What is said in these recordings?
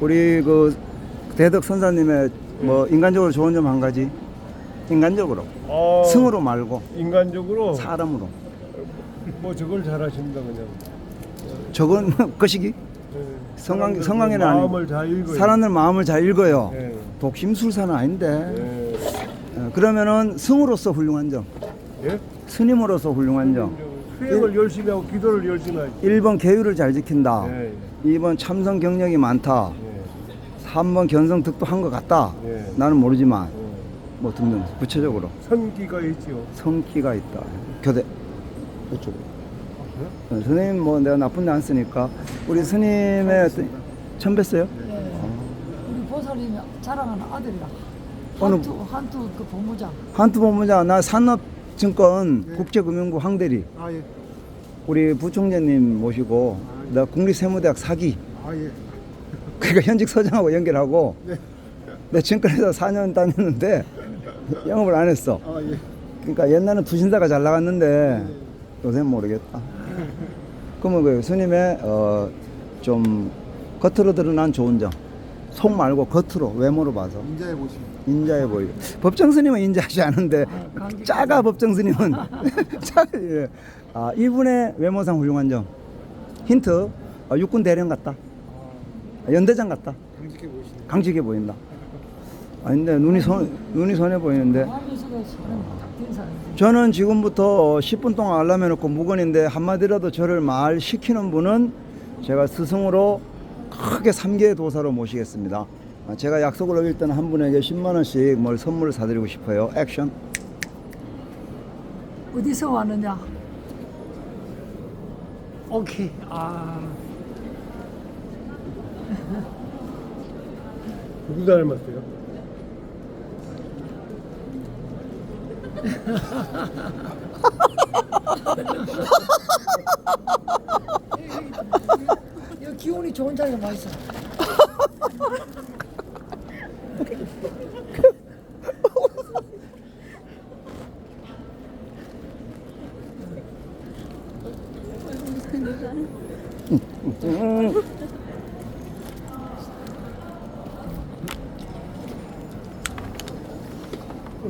우리 그 대덕 선사님의 뭐 인간적으로 좋은 점 한 가지 인간적으로 아, 승으로 말고 인간적으로 사람으로 뭐 저걸 잘하십니다 그냥. 저건 것이기 예. 성강- 사람들 성강에는 아니고. 마음을 잘 읽어요. 사람들 마음을 잘 읽어요. 예. 독심술사는 아닌데 예. 어, 그러면은 승으로서 훌륭한 점, 예? 스님으로서 훌륭한 점. 수행을 열심히 하고 기도를 열심히 하지. 1번 계율을 잘 지킨다. 예. 2번 참선 경력이 많다. 예. 3번 견성 득도 한 것 같다. 예. 나는 모르지만 예. 뭐 등등 구체적으로 선기가 있지요. 성기가 있다. 교대 이쪽으로. 어, 선생님 뭐 내가 나쁜 데 안 쓰니까 우리 스님의 어떤 처음 뵀어요? 네. 우리 보살님이 자랑하는 아들이라. 어느- 한투 한투 그 본부장. 한투 본부장 나 산업증권 국제금융부 황대리 아 예. 우리 부총재님 모시고 나 국립세무대학 사기 아 예. 그러니까 현직 서장하고 연결하고 네. 내 증권회사 4년 다녔는데 영업을 안 했어. 아 예. 그러니까 옛날은 부신사가 잘 나갔는데 요새는 모르겠다. 그러면 그 스님의 어, 좀 겉으로 드러난 좋은 점, 속 말고 겉으로 외모로 봐서 인자해 보시면. 인자해 보이고 법정 스님은 인자하지 않은데 감기- 작아 법정 스님은 작아. 예. 아 이분의 외모상 훌륭한 점 힌트 어, 육군 대령 같다. 연대장 같다. 강직해 보시네. 강직해 보인다. 아닌데 눈이 손 눈이 선해 보이는데. 저는 지금부터 10분 동안 알람 해놓고 무건인데 한마디라도 저를 말 시키는 분은 제가 스승으로 크게 3개의 도사로 모시겠습니다. 아, 제가 약속을 어길 때는 한 분에게 10만 원씩 뭘 선물을 사드리고 싶어요. 액션. 어디서 왔느냐? 오케이. 아. 누구 닮았어요? 여기 기운이 좋은 자리가 많이 있어. 이거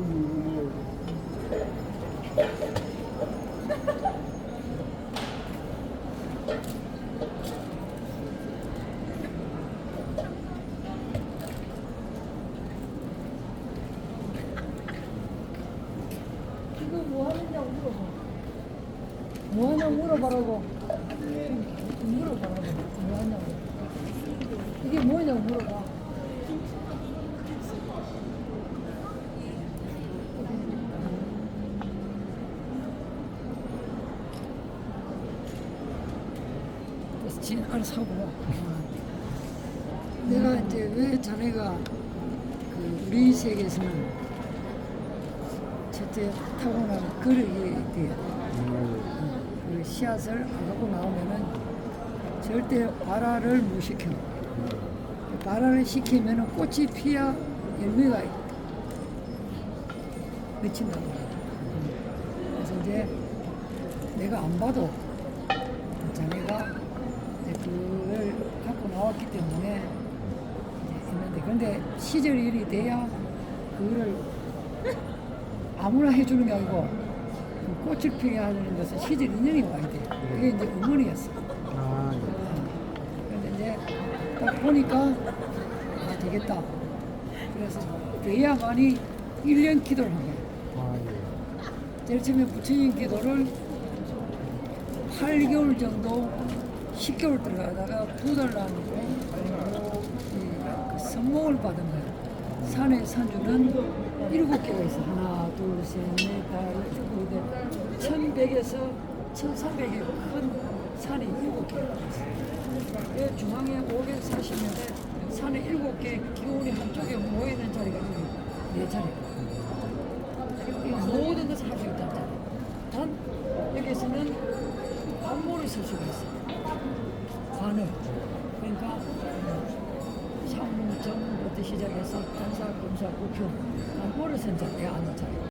뭐 하느냐고 물어봐. 뭐 하냐고 물어봐라고. 물어봐라고. 뭐 하냐고. 이게 뭐냐고 물어봐. 그래서 진 알아서 하고. 내가 이제 왜 자네가 그 우리 세계에서는 첫째 타고난 그릇이 돼요. 그 씨앗을 안 갖고 나오면은 절대 발화를 못 시켜. 발화를 시키면은 꽃이 피야 열매가 맺힌다고. 그래서 이제 내가 안 봐도 자네가 이제 그걸 갖고 나왔기 때문에 했는데 근데 시절이 이리 돼야 그거를 아무나 해주는 게 아니고 그 꽃을 피게 하는 것은 시절 인연이 와야 돼. 그게 이제 어머니였어. 아 예. 그런데 이제 딱 보니까 아 되겠다. 그래서 돼야만이 1년 기도를 한 거야. 아 예. 제일 처음에 부처님 기도를 8개월 정도 10개월 들어가다가 두달 남고 이 선몽을 받은 거야. 산의 산주는 일곱 개가 있어. 하나, 둘, 셋, 넷, 다, 쭉, 이렇게 천백에서 천삼백의 큰 산이 일곱 개가 있어. 그 중앙에 540년에 산에 일곱 개 기운이 한쪽에 모이는 자리가 네 자리. 이 모든 것을 할수 있다는 자리. 단 여기서는 관모를 쓸 수가 있어. 시작해서 간사, 검사, 국효, 관모를 쓴 자리에 앉는 자리.